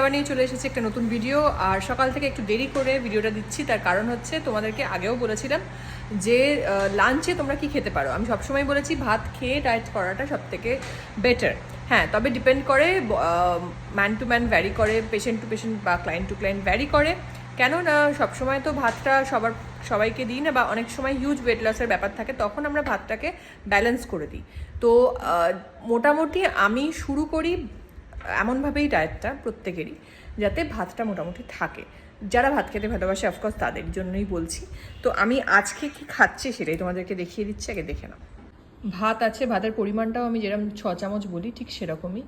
আবার নিয়ে চলে এসেছি একটা নতুন ভিডিও আর সকাল থেকে একটু দেরি করে ভিডিওটা দিচ্ছি, তার কারণ হচ্ছে তোমাদেরকে আগেও বলেছিলাম যে লাঞ্চে তোমরা কি খেতে পারো? আমি সবসময় বলেছি ভাত খেয়ে ডায়েট করাটা সব থেকে বেটার হ্যাঁ তবে ডিপেন্ড করে ম্যান টু ম্যান ভ্যারি করে পেশেন্ট টু পেশেন্ট বা ক্লায়েন্ট টু ক্লায়েন্ট ভ্যারি করে। কেন না সবসময় তো ভাতটা সবার, সবাইকে দিই না বা অনেক সময় হিউজ ওয়েট লসের ব্যাপার থাকে, তখন আমরা ভাতটাকে ব্যালেন্স করে দিই। তো মোটামুটি আমি শুরু করি এমনভাবেই ডায়েটটা প্রত্যেকেরই, যাতে ভাতটা মোটামুটি থাকে। যারা ভাত খেতে ভালোবাসে অফকোর্স তাদের জন্যই বলছি। তো আমি আজকে কি খাচ্ছি সেটাই তোমাদেরকে দেখিয়ে দিচ্ছি, আগে দেখে নাও। ভাত আছে, ভাতের পরিমাণটাও আমি যেরকম ছ চামচ বলি, ঠিক সেরকমই।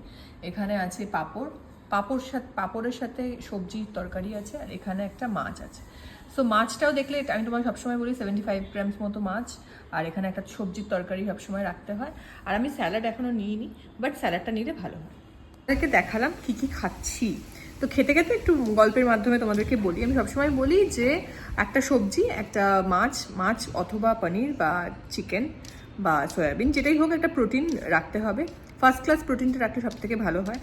এখানে আছে পাঁপড়। পাঁপড় সাথে, পাঁপড়ের সাথে সবজির তরকারি আছে, আর এখানে একটা মাছ আছে। সো মাছটাও দেখলে, আমি তোমার সবসময় বলি সেভেন্টি ফাইভ গ্রামস মতো মাছ। আর এখানে একটা সবজির তরকারি সবসময় রাখতে হয়। আর আমি স্যালাড এখনও নিইনি বাট স্যালাডটা নিলে ভালো হয়। তোমাদেরকে দেখালাম কি কি খাচ্ছি। তো খেতে খেতে একটু গল্পের মাধ্যমে তোমাদেরকে বলি। আমি সবসময় বলি যে, একটা সবজি, একটা মাছ মাছ অথবা পনির বা চিকেন বা সয়াবিন, যেটাই হোক একটা প্রোটিন রাখতে হবে। ফার্স্ট ক্লাস প্রোটিনটা রাখলে সব থেকে ভালো হয়।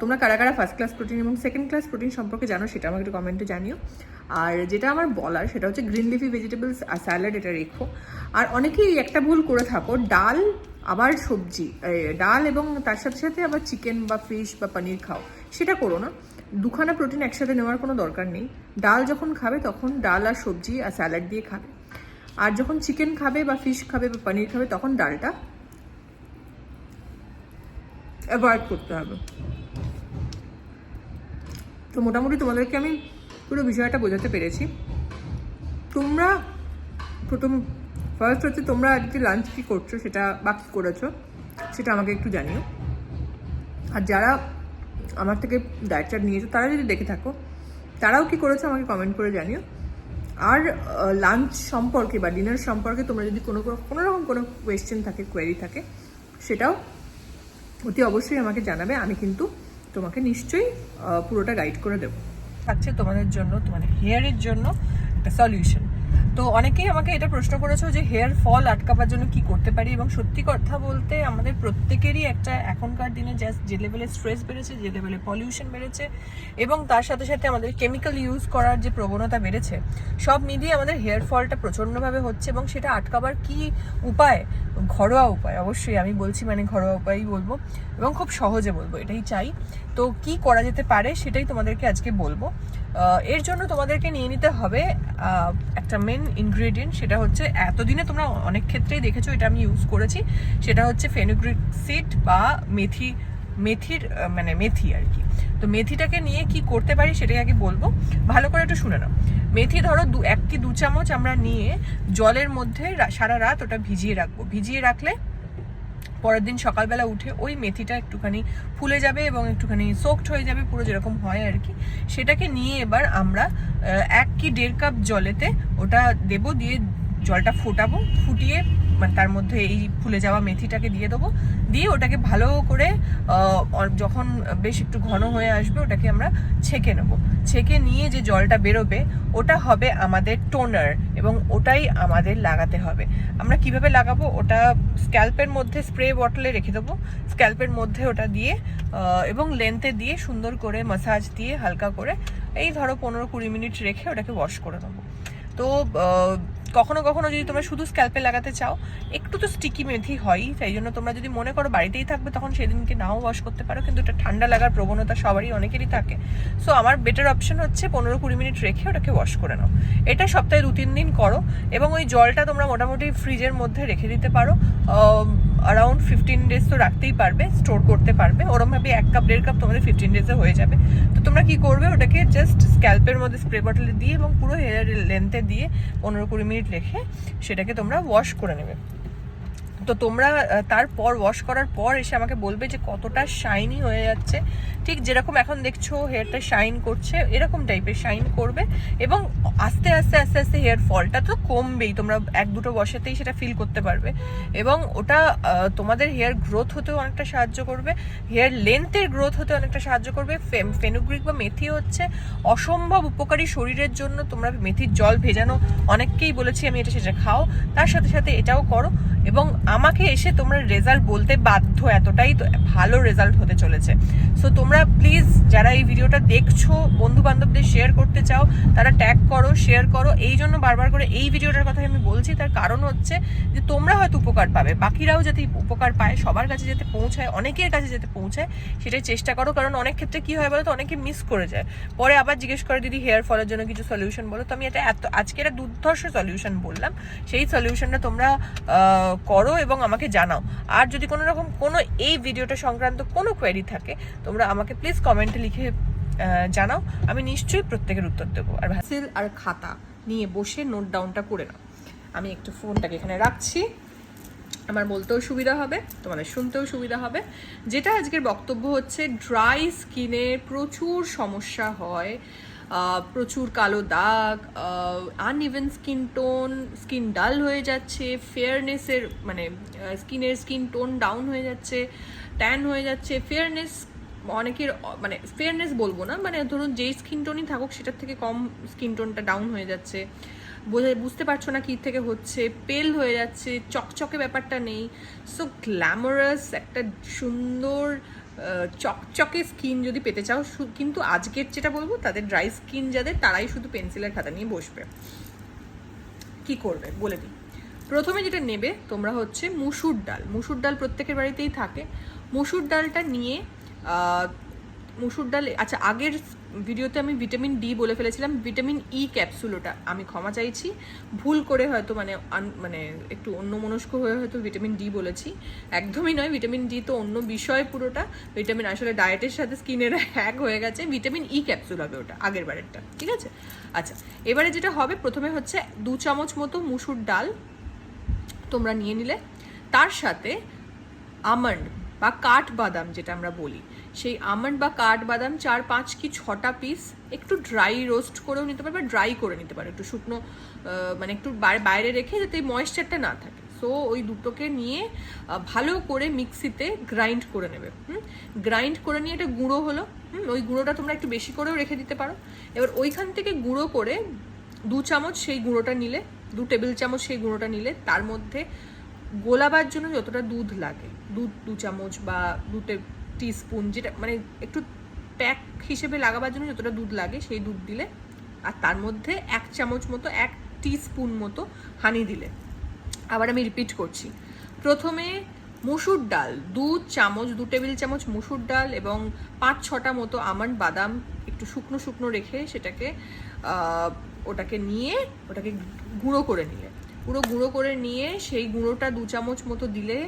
তোমরা কারা কারা ফার্স্ট ক্লাস প্রোটিন এবং সেকেন্ড ক্লাস প্রোটিন সম্পর্কে জানো সেটা আমাকে একটু কমেন্টে জানিও। আর যেটা আমার বলার, সেটা হচ্ছে গ্রিন লিফি ভেজিটেবলস আর স্যালাড এটা রেখো। আর অনেকেই একটা ভুল করে থাকো, ডাল আবার সবজি ডাল এবং তার সাথে সাথে আবার চিকেন বা ফিশ বা পনির খাও। সেটা করো না। দুখানা প্রোটিন একসাথে নেওয়ার কোনো দরকার নেই। ডাল যখন খাবে তখন ডাল আর সবজি আর স্যালাড দিয়ে খাবে। আর যখন চিকেন খাবে বা ফিশ খাবে বা পনির খাবে তখন ডালটা অ্যাভয়েড করতে হবে। তো মোটামুটি তোমাদেরকে আমি পুরো বিষয়টা বোঝাতে পেরেছি। তোমরা প্রথম ফার্স্ট হচ্ছে তোমরা আজকে লাঞ্চ কী করছ সেটা বা কী করেছ, সেটা আমাকে একটু জানিও। আর যারা আমার থেকে ডায়েট চার্ট নিয়েছো, তারা যদি দেখে থাকো, তারাও কি করেছ আমাকে কমেন্ট করে জানিও। আর লাঞ্চ সম্পর্কে বা ডিনার সম্পর্কে তোমরা যদি কোনো কোনো রকম কোনো কোয়েশ্চেন থাকে কোয়েরি থাকে, সেটাও অতি অবশ্যই আমাকে জানাবে, আমি কিন্তু তোমাকে নিশ্চয়ই পুরোটা গাইড করে দেবো। থাকছে তোমাদের জন্য, তোমাদের হেয়ারের জন্য একটা সলিউশন তো অনেকেই আমাকে এটা প্রশ্ন করেছ যে হেয়ার ফল আটকাবার জন্য কি করতে পারি এবং সত্যি কথা বলতে আমাদের প্রত্যেকেরই একটা এখনকার দিনে জাস্ট যে লেভেলে স্ট্রেস বেড়েছে, যে লেভেলে পলিউশন বেড়েছে এবং তার সাথে সাথে আমাদের কেমিক্যাল ইউজ করার যে প্রবণতা বেড়েছে, সব মিলিয়ে আমাদের হেয়ার ফলটা প্রচণ্ডভাবে হচ্ছে এবং সেটা আটকাবার কি উপায়? ঘরোয়া উপায়, অবশ্যই আমি বলছি মানে ঘরোয়া উপায়ই বলব এবং খুব সহজে বলব, এটাই চাই। তো কি করা যেতে পারে সেটাই তোমাদেরকে আজকে বলব। এর জন্য তোমাদেরকে নিয়ে নিতে হবে একটা মেন ইনগ্রেডিয়েন্ট সেটা হচ্ছে এতদিনে তোমরা অনেক ক্ষেত্রেই দেখেছ, এটা আমি ইউজ করেছি, সেটা হচ্ছে ফেনুগ্রিক সিড বা মেথি, মেথির মানে মেথি আর কি। তো মেথিটাকে নিয়ে কি করতে পারি সেটাই আগে বলব। ভালো করে একটু শুনে নাও। মেথি ধরো দু, এক কি দু চামচ আমরা নিয়ে জলের মধ্যে সারা রাত ওটা ভিজিয়ে রাখব। ভিজিয়ে রাখলে পরের দিন সকালবেলা উঠে ওই মেথিটা একটুখানি ফুলে যাবে এবং একটুখানি সোকড হয়ে যাবে, পুরো যেরকম হয় আর কি। সেটাকে নিয়ে এবার আমরা এক কি দেড় কাপ জলেতে ওটা দেব, দিয়ে জলটা ফোটাবো, ফুটিয়ে মানে তার মধ্যে এই ফুলে যাওয়া মেথিটাকে দিয়ে দেবো। দিয়ে ওটাকে ভালো করে যখন বেশ একটু ঘন হয়ে আসবে, ওটাকে আমরা ছেঁকে নেব। ছেঁকে নিয়ে যে জলটা বেরোবে, ওটা হবে আমাদের টোনার এবং ওটাই আমাদের লাগাতে হবে। আমরা কীভাবে লাগাবো? ওটা স্ক্যাল্পের মধ্যে স্প্রে বটলে রেখে দেবো। স্ক্যাল্পের মধ্যে ওটা দিয়ে এবং লেন্থে দিয়ে সুন্দর করে মাসাজ দিয়ে হালকা করে, এই ধরো পনেরো কুড়ি মিনিট রেখে ওটাকে ওয়াশ করে দেবো। তো কখনো কখনো যদি তোমরা শুধু স্ক্যাল্পে লাগাতে চাও একটু তো স্টিকি মেথি হয়ই তাই জন্য তোমরা যদি মনে করো বাড়িতেই থাকবে, তখন সেদিনকে নাও ওয়াশ করতে পারো, কিন্তু এটা ঠান্ডা লাগার প্রবণতা সবারই অনেকেরই থাকে। সো আমার বেটার অপশন হচ্ছে পনেরো কুড়ি মিনিট রেখে ওটাকে ওয়াশ করে নাও। এটা সপ্তাহে দু তিন দিন করো, এবং ওই জলটা তোমরা মোটামুটি ফ্রিজের মধ্যে রেখে দিতে পারো। অ্যারাউন্ড ফিফটিন ডেজ তো রাখতেই পারবে স্টোর করতে পারবে। ওরমভাবে এক কাপ দেড় কাপ তোমাদের ফিফটিন ডেজে হয়ে যাবে। তো তোমরা কি করবে, ওটাকে জাস্ট স্ক্যাল্পের মধ্যে স্প্রে বটলে দিয়ে এবং পুরো হেয়ার লেন্থে দিয়ে পনেরো কুড়ি মিনিট রেখে সেটাকে তোমরা ওয়াশ করে নেবে। তো তোমরা তারপর ওয়াশ করার পর এসে আমাকে বলবে যে কতটা শাইনি হয়ে যাচ্ছে। ঠিক যেরকম এখন দেখছ হেয়ারটা শাইন করছে, এরকম টাইপের শাইন করবে এবং আস্তে আস্তে আস্তে আস্তে হেয়ার ফলটা তো কমবেই, তোমরা এক দুটো বসাতেই সেটা ফিল করতে পারবে। এবং ওটা তোমাদের হেয়ার গ্রোথ হতেও অনেকটা সাহায্য করবে হেয়ার লেন্থের গ্রোথ হতে অনেকটা সাহায্য করবে ফেনুগ্রিক বা মেথি হচ্ছে অসম্ভব উপকারী শরীরের জন্য, তোমরা মেথির জল ভেজানো, অনেককেই বলেছি আমি এটা সেটা খাও, তার সাথে সাথে এটাও করো। এবং আমাকে এসে তোমরা রেজাল্ট বলতে বাধ্য এতটাই ভালো রেজাল্ট হতে চলেছে। সো তোমরা প্লিজ যারা এই ভিডিওটা দেখছ বন্ধু বান্ধবদের শেয়ার করতে চাও, তারা ট্যাগ করো শেয়ার করো। এই জন্য বারবার করে এই ভিডিওটার কথা আমি বলছি। তার কারণ হচ্ছে যে, তোমরা হয়তো উপকার পাবে। বাকিরাও যাতে উপকার পায়, সবার কাছে যাতে পৌঁছায়, অনেকের কাছে যাতে পৌঁছায়, সেটাই চেষ্টা করো। কারণ অনেক ক্ষেত্রে কি হয় বলো তো অনেকে মিস করে যায়। পরে আবার জিজ্ঞেস করে, দিদি হেয়ার ফলের জন্য কিছু সলিউশন বলো? তো আমি এটা এত, আজকে একটা দুর্ধর্ষ সলিউশন বললাম। সেই সলিউশনটা তোমরা করো এবং আমাকে জানাও। আর যদি কোনো রকম কোনো এই ভিডিওটা সংক্রান্ত কোনো কোয়েরি থাকে, তোমরা আমাকে প্লিজ কমেন্টে লিখে জানাও। আমি নিশ্চয়ই প্রত্যেকের উত্তর দেবো। আর ভ্যাসিল আর খাতা নিয়ে বসে নোট ডাউনটা করে নাও। আমি একটু ফোনটাকে এখানে রাখছি। আমার বলতেও সুবিধা হবে, তোমাদের শুনতেও সুবিধা হবে। যেটা আজকের বক্তব্য হচ্ছে ড্রাই স্কিনে প্রচুর সমস্যা হয়। প্রচুর কালো দাগ আনইভেন স্কিন টোন স্কিন ডাল হয়ে যাচ্ছে ফেয়ারনেসের মানে স্কিনের স্কিন টোন ডাউন হয়ে যাচ্ছে ট্যান হয়ে যাচ্ছে ফেয়ারনেস অনেকের মানে ফেয়ারনেস বলব না মানে ধরুন যেই স্কিন টোনই থাকুক, সেটার থেকে কম স্কিন টোনটা ডাউন হয়ে যাচ্ছে। বোঝা বুঝতে পারছ না কী থেকে হচ্ছে পেল হয়ে যাচ্ছে, চকচকে ব্যাপারটা নেই। সো গ্ল্যামারাস একটা সুন্দর চকচকে স্কিন যদি পেতে চাও কিন্তু আজকের যেটা বলব, তাদের ড্রাই স্কিন যাদের, তারাই শুধু পেন্সিলের খাতা নিয়ে বসবে। কি করবে? বলে দিই। প্রথমে যেটা নেবে, তোমরা হচ্ছে মুসুর ডাল। মুসুর ডাল প্রত্যেকের বাড়িতেই থাকে। মুসুর ডালটা নিয়ে মুসুর ডাল আচ্ছা আগের ভিডিওতে আমি ভিটামিন ডি বলে ফেলেছিলাম, ভিটামিন ই ক্যাপসুল ওটা। আমি ক্ষমা চাইছি। ভুল করে হয়তো মানে মানে একটু অন্য মনস্ক হয়ে হয়তো ভিটামিন ডি বলেছি। একদমই নয়, ভিটামিন ডি তো অন্য বিষয় পুরোটা। ভিটামিন আসলে ডায়েটের সাথে স্কিনের হ্যাক হয়ে গেছে। ভিটামিন ই ক্যাপসুল হবে ওটা, আগের বারেরটা, ঠিক আছে? আচ্ছা এবারে যেটা হবে, প্রথমে হচ্ছে দু চামচ মতো মুসুর ডাল তোমরা নিয়ে নিলে। তার সাথে আমন্ড বা কাঠ বাদাম যেটা আমরা বলি। সেই আমন্ড বা কাঠ বাদাম চার, পাঁচ কি ছটা পিস একটু ড্রাই রোস্ট করেও নিতে পারো বা ড্রাই করে নিতে পারো। একটু শুকনো মানে একটু বাইরে- রেখে যাতে ময়েশ্চারটা না থাকে। সো ওই দুটোকে নিয়ে ভালো করে মিক্সিতে গ্রাইন্ড করে নেবে। হুম? গ্রাইন্ড করে নিয়ে এটা গুঁড়ো হলো। হুম? ওই গুঁড়োটা তোমরা একটু বেশি করেও রেখে দিতে পারো। এবার ওইখান থেকে গুঁড়ো করে দু চামচ সেই গুঁড়োটা নিলে, দু টেবিল চামচ সেই গুঁড়োটা নিলে, তার মধ্যে গোলাবার জন্য যতটা দুধ লাগে, দুধ দু চামচ বা দু টিস্পুন যেটা মানে একটু প্যাক হিসেবে লাগাবার জন্য যতটা দুধ লাগে সেই দুধ দিলে, আর তার মধ্যে এক চামচ মতো, এক টিস্পুন মতো হানি দিলে। আবার আমি রিপিট করছি। প্রথমে মুসুর ডাল, দু চামচ, দু টেবিল চামচ মুসুর ডাল এবং পাঁচ ছটা মতো আমন্ড বাদাম একটু শুকনো শুকনো রেখে সেটাকে ওটাকে নিয়ে, ওটাকে গুঁড়ো করে নিলে। পুরো গুঁড়ো করে নিয়ে সেই গুঁড়োটা দু চামচ মতো দিলে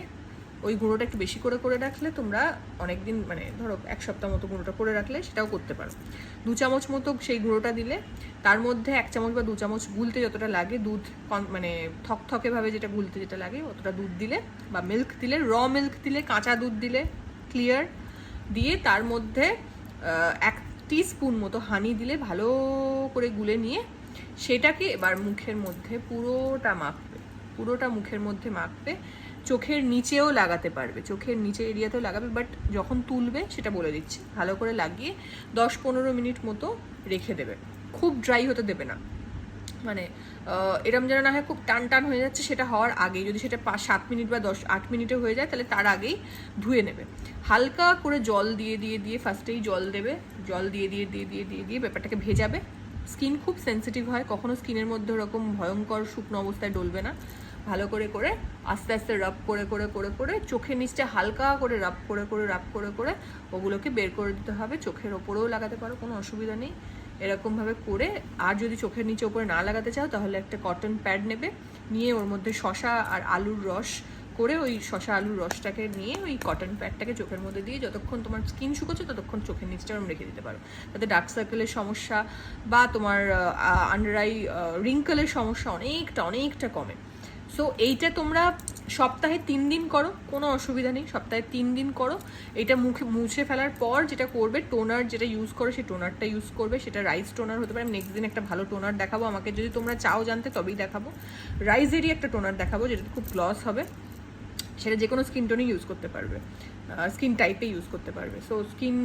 ওই গুঁড়োটা একটু বেশি করে করে রাখলে তোমরা অনেক দিন মানে ধরো এক সপ্তাহ মতো গুঁড়োটা করে রাখলে সেটাও করতে পারো। দু চামচ মতো সেই গুঁড়োটা দিলে তার মধ্যে এক চামচ বা দু চামচ গুলতে যতটা লাগে দুধ মানে থকথকে ভাবে যেটা গুলতে যেটা লাগে অতটা দুধ দিলে বা মিল্ক দিলে র মিল্ক দিলে, কাঁচা দুধ দিলে ক্লিয়ার দিয়ে তার মধ্যে এক স্পুন মতো হানি দিলে ভালো করে গুলে নিয়ে সেটাকে এবার মুখের মধ্যে পুরোটা মাখবে, পুরোটা মুখের মধ্যে মাখবে, চোখের নিচেও লাগাতে পারবে, চোখের নিচে এরিয়াতেও লাগাবে বাট যখন তুলবে সেটা বলে দিচ্ছি, ভালো করে লাগিয়ে দশ পনেরো মিনিট মতো রেখে দেবে, খুব ড্রাই হতে দেবে না। মানে এরম যেন না হয় খুব টান টান হয়ে যাচ্ছে, সেটা হওয়ার আগেই, যদি সেটা পাঁচ সাত মিনিট বা দশ, আট মিনিটে হয়ে যায়, তাহলে তার আগেই ধুয়ে নেবে। হালকা করে জল দিয়ে দিয়ে দিয়ে ফার্স্টেই জল দেবে, জল দিয়ে দিয়ে দিয়ে দিয়ে দিয়ে দিয়ে ব্যাপারটাকে ভেজাবে স্কিন খুব সেন্সিটিভ হয়, কখনো স্কিনের মধ্যে ওরকম ভয়ঙ্কর শুকনো অবস্থায় ডলবে না। ভালো করে করে, আস্তে আস্তে রাব করে করে করে করে চোখের নিচটা হালকা করে রাব করে করে রাব করে করে ওগুলোকে বের করে দিতে হবে। চোখের ওপরেও লাগাতে পারো, কোনো অসুবিধা নেই। এরকমভাবে করে, আর যদি চোখের নিচে ওপরে না লাগাতে চাও তাহলে একটা কটন প্যাড নেবে। নিয়ে ওর মধ্যে শশা আর আলুর রস করে ওই শশা আলুর রসটাকে নিয়ে ওই কটন প্যাডটাকে চোখের মধ্যে দিয়ে যতক্ষণ তোমার স্কিন শুকোচ্ছে ততক্ষণ চোখের নিচটা ওরম রেখে দিতে পারো। তাতে ডার্ক সার্কেলের সমস্যা বা তোমার আন্ডার আই রিঙ্কেলের সমস্যা অনেকটা অনেকটা কমে। সো এইটা তোমরা সপ্তাহে তিন দিন করো, কোনো অসুবিধা নেই, সপ্তাহে তিন দিন করো। এটা মুখে, মুছে ফেলার পর যেটা করবে টোনার যেটা ইউজ করো, সেই টোনারটা ইউজ করবে, সেটা রাইস টোনার হতে পারে। নেক্সট দিন একটা ভালো টোনার দেখাবো। আমাকে যদি তোমরা চাও জানতে, তবেই দেখাবো। রাইজেরই একটা টোনার দেখাবো যেটা খুব গ্লস হবে। সেটা যে কোনো স্কিন টোনে ইউজ করতে পারবে। স্কিন টাইপে ইউজ করতে পারবে। সো স্কিন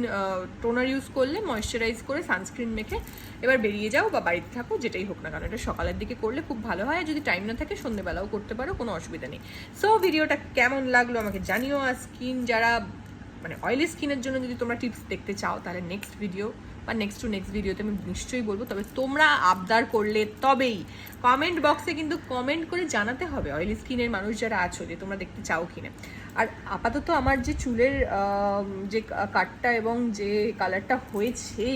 টোনার ইউজ করলে ময়শ্চারাইজ করে সানস্ক্রিন মেখে এবার বেরিয়ে যাও বা বাড়িতে থাকো, যেটাই হোক না কারণ এটা সকালের দিকে করলে খুব ভালো হয়। যদি টাইম না থাকে সন্ধ্যেবেলাও করতে পারো, কোনো অসুবিধা নেই। সো ভিডিওটা কেমন লাগল আমাকে জানিও। আর স্কিন যারা মানে অয়েলি স্কিনের জন্য যদি তোমরা টিপস দেখতে চাও, তাহলে নেক্সট ভিডিও বা নেক্সট টু নেক্সট ভিডিওতে আমি নিশ্চয়ই বলব, তবে তোমরা আবদার করলে তবেই। কমেন্ট বক্সে কিন্তু কমেন্ট করে জানাতে হবে অয়েলি স্কিনের মানুষ যারা আছো যে তোমরা দেখতে চাও কিনা। আর আপাতত আমার যে চুলের যে কাটটা এবং যে কালারটা হয়েছে,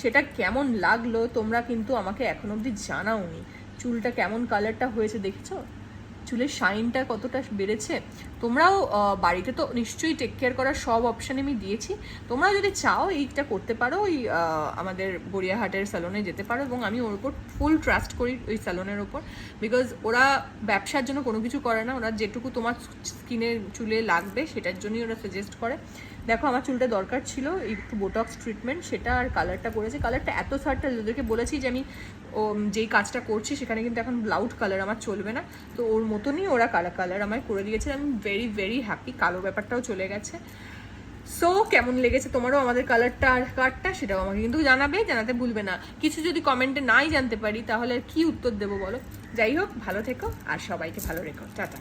সেটা কেমন লাগল তোমরা কিন্তু আমাকে এখন অবধি জানাওনি। চুলটা কেমন কালারটা হয়েছে দেখেছ? চুলের শাইনটা কতটা বেড়েছে, তোমরাও বাড়িতে তো নিশ্চয়ই টেক কেয়ার করার সব অপশান আমি দিয়েছি। তোমরা যদি চাও এইটা করতে পারো, ওই আমাদের গড়িয়াহাটের স্যালনে যেতে পারো এবং আমি ওর উপর ফুল ট্রাস্ট করি ওই স্যালনের ওপর বিকজ ওরা ব্যবসার জন্য কোনো কিছু করে না, ওরা যেটুকু তোমার স্কিনের চুলে লাগবে সেটার জন্যই ওরা সাজেস্ট করে। দেখো, আমার চুলটা দরকার ছিল, একটু বোটক্স ট্রিটমেন্ট সেটা আর কালারটা করেছে। কালারটা এত সারটা ওদেরকে বলেছি যে আমি ও, যেই কাজটা করছি সেখানে কিন্তু এখন ব্লাউড কালার আমার চলবে না। তো ওর মতনই ওরা কালার কালার আমায় করে দিয়েছে। আমি ভেরি ভেরি হ্যাপি কালো ব্যাপারটাও চলে গেছে। সো কেমন লেগেছে তোমারও আমাদের কালারটা আর কার্ডটা সেটাও আমাকে কিন্তু জানাবে জানাতে ভুলবে না। কিছু যদি কমেন্টে নাই জানতে পারি তাহলে আর কি উত্তর দেবো বলো? যাই হোক ভালো থেকো আর সবাইকে ভালো রেখো। টাটা।